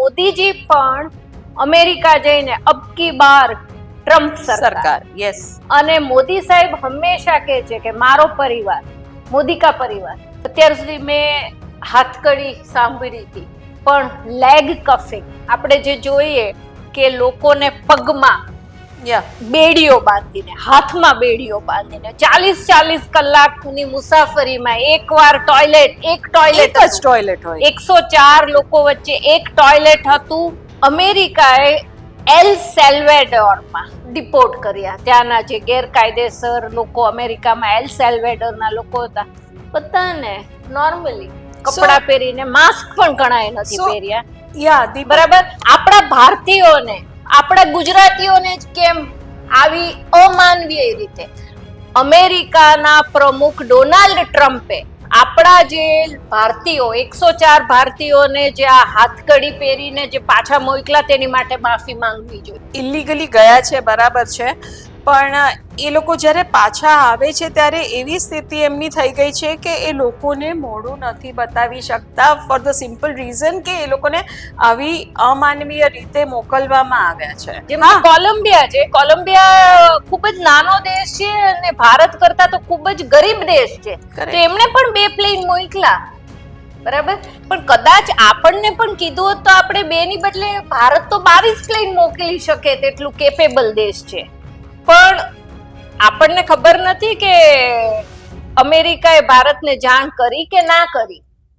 મોદીજી પણ અમેરિકા જઈને અબકી બાર ટ્રમ્પ સરકાર. યસ અને મોદી સાહેબ હંમેશા કહે છે કે મારો પરિવાર મોદી કા પરિવાર. અત્યાર સુધી મેં હાથકડી સાંભળી હતી પણ લેગ કફિંગ આપણે જે જોઈએ કે લોકોને પગમાં બેડીઓ બાંધીને હાથમાં બેડીઓ બાંધીને ચાલીસ ચાલીસ કલાકની મુસાફરીમાં એકવાર ટોયલેટ એક ટોયલેટ જ ટોયલેટ હોય. એકસો ચાર લોકો વચ્ચે એક ટોયલેટ હતું. અમેરિકાએ એલ સેલ્વેડોરમાં ડિપોર્ટ કર્યા. ત્યાંના જે ગેરકાયદેસર લોકો અમેરિકામાં એલ સેલ્વેડોરના લોકો હતા બધાને નોર્મલી કપડાં પહેરીને માસ્ક પણ ઘણાએ નથી પહેર્યા. યા બરાબર? આપણા ભારતીયોને આપણા ગુજરાતીઓને જ કેમ આવી અમાનવીય રીતે? અમેરિકાના પ્રમુખ ડોનાલ્ડ ટ્રમ્પે આપણા જે ભારતીયો, એકસો ચાર ભારતીયોને જે આ હાથકડી પહેરીને જે પાછા મોકલા તેની માટે માફી માંગવી જોઈએ. ઇલીગલી ગયા છે, બરાબર છે. પણ એ લોકો જ્યારે પાછા આવે છે ત્યારે એવી સ્થિતિ એમની થઈ ગઈ છે કે એ લોકોને મોઢું નથી બતાવી શકતા. ફોર ધ સિમ્પલ રીઝન કે એ લોકોને આવી અમાનવીય રીતે મોકલવામાં આવ્યા છે. જેમ કોલંબિયા છે. કોલંબિયા ખૂબ જ નાનો દેશ છે અને ભારત કરતા તો ખૂબ જ ગરીબ દેશ છે. તો એમણે પણ બે પ્લેન મોકલા. બરાબર? પણ કદાચ આપણને પણ કીધું હોત તો આપણે બે ની બદલે ભારત તો બાવીસ પ્લેન મોકલી શકે તેટલું કેપેબલ દેશ છે. પણ આપણને ખબર નથી કે અમેરિકાએ ભારતને જાણ કરી કે ના કરી.